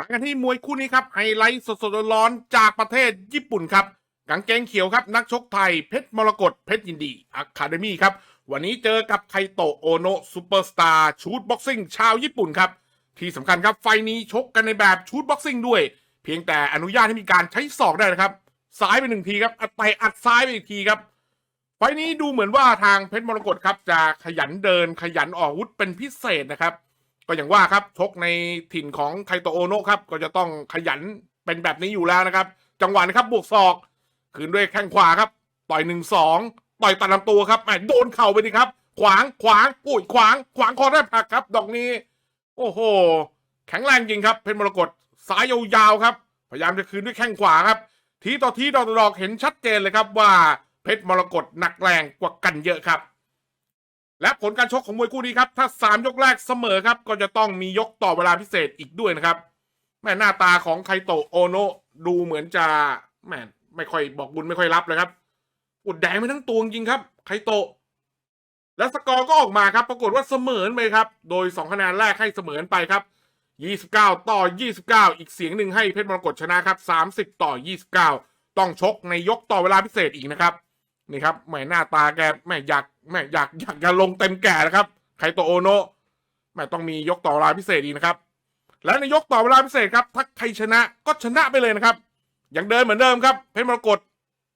มากันที่มวยคู่นี้ครับไฮไลท์สดๆร้อนจากประเทศญี่ปุ่นครับกางเกงเขียวครับ นักชกไทยเพชรมรกตเพชรยินดีอะคาเดมี่ครับ วันนี้เจอกับไคโตโอโนซูเปอร์สตาร์ชูดบ็อกซิ่งชาวญี่ปุ่นครับ ที่สำคัญครับไฟนี้ชกกันในแบบชูดบ็อกซิ่งด้วย เพียงแต่อนุญาตให้มีการใช้ศอกได้นะครับ ซ้ายไปหนึ่งทีครับอัดไปอัดซ้ายไปอีกทีครับไฟนี้ดูเหมือนว่าทางเพชรมรกตครับจะขยันเดินขยันออกวุธเป็นพิเศษนะครับ ก็อย่างว่าครับชกในถิ่นของไคโตโอโนะครับ ก็จะต้องขยันเป็นแบบนี้อยู่แล้วนะครับ จังหวะนะครับบวกศอกคืนด้วยแข้งขวาครับ ต่อยหนึ่งสองต่อยตัดลำตัวครับแหมโดนเข่าไปดิครับ ขวางขวางอุ้ยขวาง ขวางคอได้ผักครับ ดอกนี้ โอ้โห แข็งแรงจริงครับ เพชรมรกตสายยาวๆครับ พยายามจะคืนด้วยแข้งขวาครับ ทีต่อทีดอกต่อดอกเห็นชัดเจนเลยครับว่าเพชรมรกตหนักแรงกว่ากันเยอะครับ และผลการชกของมวยคู่นี้ครับ ถ้าสามยกแรกเสมอครับ ก็จะต้องมียกต่อเวลาพิเศษอีกด้วยนะครับ แม่หน้าตาของไคโตโอโนดูเหมือนจะแม่ไม่ค่อยบอกบุญไม่ค่อยรับเลยครับอุดแดงไปทั้งตัวจริงครับ ไคโตและสกอร์ก็ออกมาครับ ปรากฏว่าเสมอไปครับ โดย 2 คะแนนแรกให้เสมอไปครับ 29 ต่อ 29 อีกเสียงหนึ่งให้เพชรมรกตชนะครับ 30 ต่อ 29 ต้องชกในยกต่อเวลาพิเศษอีกนะครับนี่ครับแม่หน้าตาแกแม่อยาก แม่อยากอยากจะลงเต็มแก่นะครับไคโตโอโนะแม่ต้องมียกต่อเวลาพิเศษอีนะครับ และในยกต่อเวลาพิเศษครับ ถ้าใครชนะก็ชนะไปเลยนะครับ อยังเดินเหมือนเดิมครับ เพชรมรกต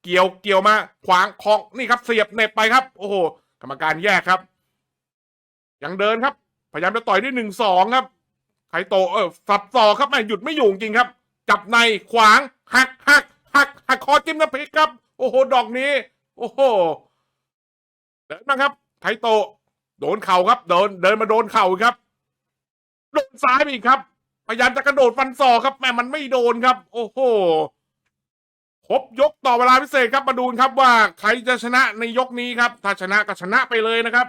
เกี่ยวเกี่ยวมาขวางคองนี่ครับเสียบเหน็บไปครับ โอ้โห กรรมการแยกครับ ยังเดินครับ พยายามจะต่อยด้วยหนึ่งสองครับไคโตเออสับศอครับแม่หยุดไม่อยู่จริงครับ จับในขวางหักหักหักหักคอจิ้มน้ำพริกครับ โอ้โห ดอกนี้ โอ้โห ดินมาครับไคโตโดนเข่าครับเดินเดินมาโดนเข่าอีกครับโดนซ้ายไปอีกครับ พยายามจะกระโดดฟันศอกครับแม่มันไม่โดนครับ โอ้โหครบยกต่อเวลาพิเศษครับมาดูครับว่าใครจะชนะในยกนี้ครับ ถ้าชนะก็ชนะไปเลยนะครับ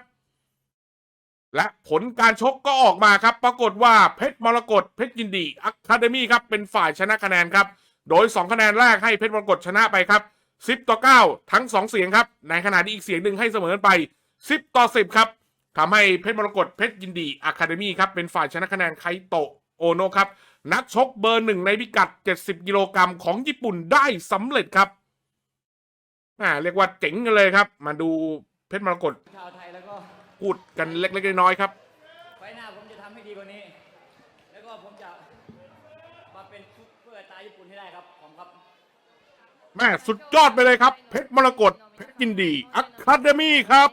และผลการชกก็ออกมาครับ ปรากฏว่าเพชรมรกตเพชรยินดีอะคาเดมี่ครับเป็นฝ่ายชนะคะแนนครับ โดย 2 คะแนนแรกให้เพชรมรกตชนะไปครับ 10 ต่อ 9 ทั้ง 2 เสียงครับ ในขณะที่อีกเสียงหนึ่งให้เสมอกันไป 10 ต่อ 10 ครับทำให้เพชรมรกตเพชรยินดีอะคาเดมี่ครับ เป็นฝ่ายชนะคะแนนไคโตะโอโนครับ นักชกเบอร์หนึ่งในพิกัด 70 กิโลกรัมของญี่ปุ่นได้สำเร็จครับอ่าเรียกว่าเจ๋งกันเลยครับ มาดูเพชรมรกตชาวไทยแล้วก็พูดกันเล็กๆน้อยๆครับไฟหน้าผมจะทำให้ดีกว่านี้ แล้วก็ผมจะมาเป็นซุปเปอร์ตาญี่ปุ่นให้ได้ครับผมครับ แม่สุดยอดไปเลยครับ เพชรมรกตเพชรยินดีอะคาเดมี่ครับ